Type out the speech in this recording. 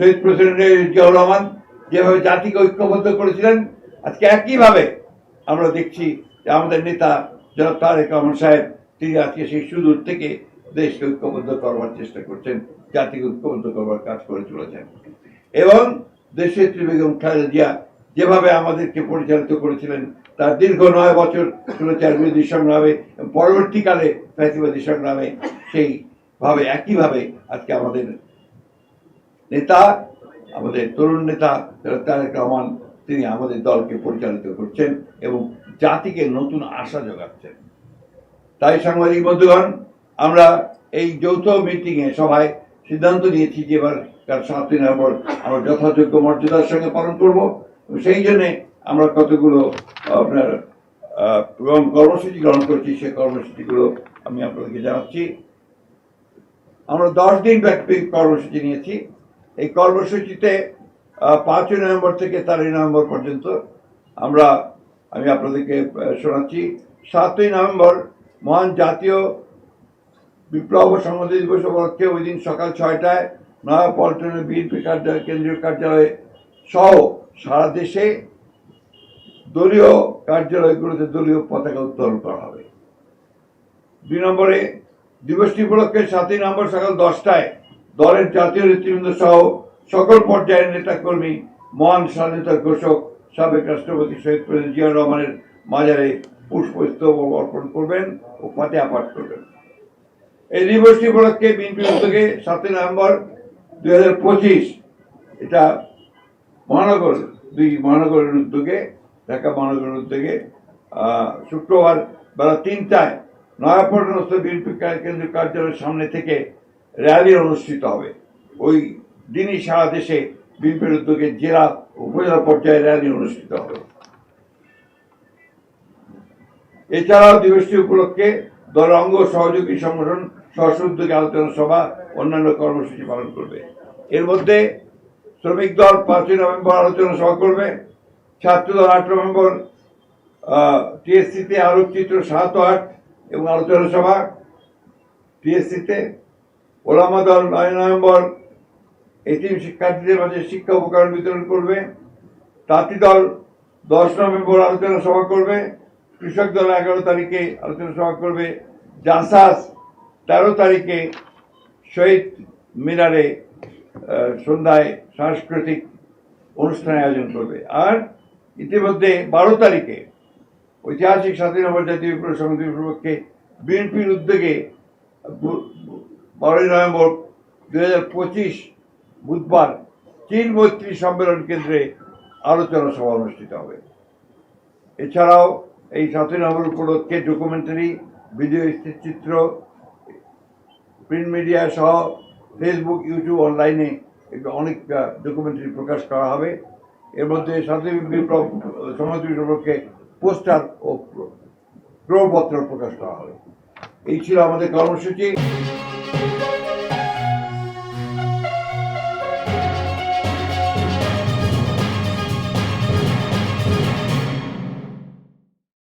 শহীদ president Ziaur Rahman যেভাবে জাতিকে ঐক্যবদ্ধ করেছিলেন, আজকে একইভাবে আমরা দেখছি যে আমাদের নেতা জনাব তারেক রহমান সাহেব, তিনি আজকে সেই সুদূর থেকে দেশকে ঐক্যবদ্ধ করবার চেষ্টা করছেন, জাতিকে ঐক্যবদ্ধ করবার কাজ করে চলেছেন। এবং দেশের বেগম খালেদা জিয়া যেভাবে আমাদেরকে পরিচালিত করেছিলেন, তার দীর্ঘ নয় বছর চলেছে বিরোধী সংগ্রামে পরবর্তীকালে ফ্যাসিবাদী সংগ্রামে সেইভাবে, একইভাবে আজকে আমাদের নেতা, আমাদের তরুণ নেতা তারেক রহমান, তিনি আমাদের দলকে পরিচালিত করছেন এবং জাতিকে নতুন আশা যোগাচ্ছেন। তাই সাংবাদিক বন্ধুগণ, আমরা এই যৌথ মিটিংয়ে সবাই সিদ্ধান্ত নিয়েছি যে এবার সাতই নভেম্বর আমরা যথাযোগ্য মর্যাদার সঙ্গে পালন করব। সেই জন্যে আমরা কতগুলো আপনার এবং কর্মসূচি গ্রহণ করছি, সেই কর্মসূচিগুলো আমি আপনাদেরকে জানাচ্ছি। আমরা দশ দিন ব্যাপী কর্মসূচি নিয়েছি। এই কর্মসূচিতে পাঁচই নভেম্বর থেকে তেরোই নভেম্বর পর্যন্ত আমরা, আমি আপনাদেরকে শোনাচ্ছি। সাতই নভেম্বর, মহান জাতীয় বিপ্লব সংহতি দিবস উপলক্ষে ওই দিন সকাল ছয়টায় নয়াপল্টনের বিএনপি কার্যালয়, কেন্দ্রীয় কার্যালয়ে সহ সারা দেশে দলীয় কার্যালয়গুলোতে দলীয় পতাকা উত্তোলন করা হবে। দুই নম্বরে দিবসটি উপলক্ষে সাতই নভেম্বর সকাল দশটায় দলের জাতীয় নেতৃবৃন্দ সহ সকল পর্যায়ের নেতাকর্মী, মহান স্বাধীনতা ঘোষক, সাবেক রাষ্ট্রপতি শহীদ প্রেসিডেন্ট জিয়া রহমানের মাজারে পুষ্পস্তব অর্পণ করবেন ও ফাতেহা পাঠ করবেন। এই দিবসটি উপলক্ষে বিএনপির উদ্যোগে সাতই নভেম্বর দুই হাজার পঁচিশ এটা মহানগর, দুই মহানগরের উদ্যোগে, ঢাকা মহানগরের উদ্যোগে শুক্রবার বেলা তিনটায় নয়াপল্টনস্থ বিএনপি কেন্দ্রীয় কার্যালয়ের সামনে থেকে র্যালি অনুষ্ঠিত হবে। ওই দিনই সারা দেশে বিএনপির উদ্যোগে জেলা উপজেলা পর্যায়ে র্যালি অনুষ্ঠিত হবে। এছাড়াও দিবসটি উপলক্ষে দলের অঙ্গ সহযোগী সংগঠন স্ব উদ্যোগে আলোচনা সভা, অন্যান্য কর্মসূচি পালন করবে। এর মধ্যে শ্রমিক দল পাঁচই নভেম্বর আলোচনা সভা করবে, ছাত্র দল আট নভেম্বর টিএসসিতে আলোকচিত্র সাত আট এবং আলোচনা সভা টিএসসিতে ওলামা দল নয় নভেম্বর এটিএম শিক্ষার্থীদের মাঝে শিক্ষা উপকরণ বিতরণ করবে। তাঁতি দল দশ নভেম্বর আলোচনা সভা করবে। কৃষক দল এগারো তারিখে আলোচনা সভা করবে। জাসাস তেরো তারিখে শহীদ মিনারে সন্ধ্যায় সাংস্কৃতিক অনুষ্ঠান আয়োজন করবে। আর ইতিমধ্যে বারো তারিখে ঐতিহাসিক স্বাধীনতা জাতীয় সংহতি উপলক্ষে বিএনপির উদ্যোগে বারোই নভেম্বর দু হাজার পঁচিশ বুধবার চীন মৈত্রী সম্মেলন কেন্দ্রে আলোচনা সভা অনুষ্ঠিত হবে। এছাড়াও এই সাতই নভেম্বর উপলক্ষে ডকুমেন্টারি ভিডিও চিত্র প্রিন্ট মিডিয়া সহ ফেসবুক ইউটিউব অনলাইনে অনেক ডকুমেন্টারি প্রকাশ করা হবে। এর মধ্যে সাতই বিপ্লব সমাজ উপলক্ষে পোস্টার ও প্রপত্র প্রকাশ করা হবে। এই ছিল আমাদের কর্মসূচি।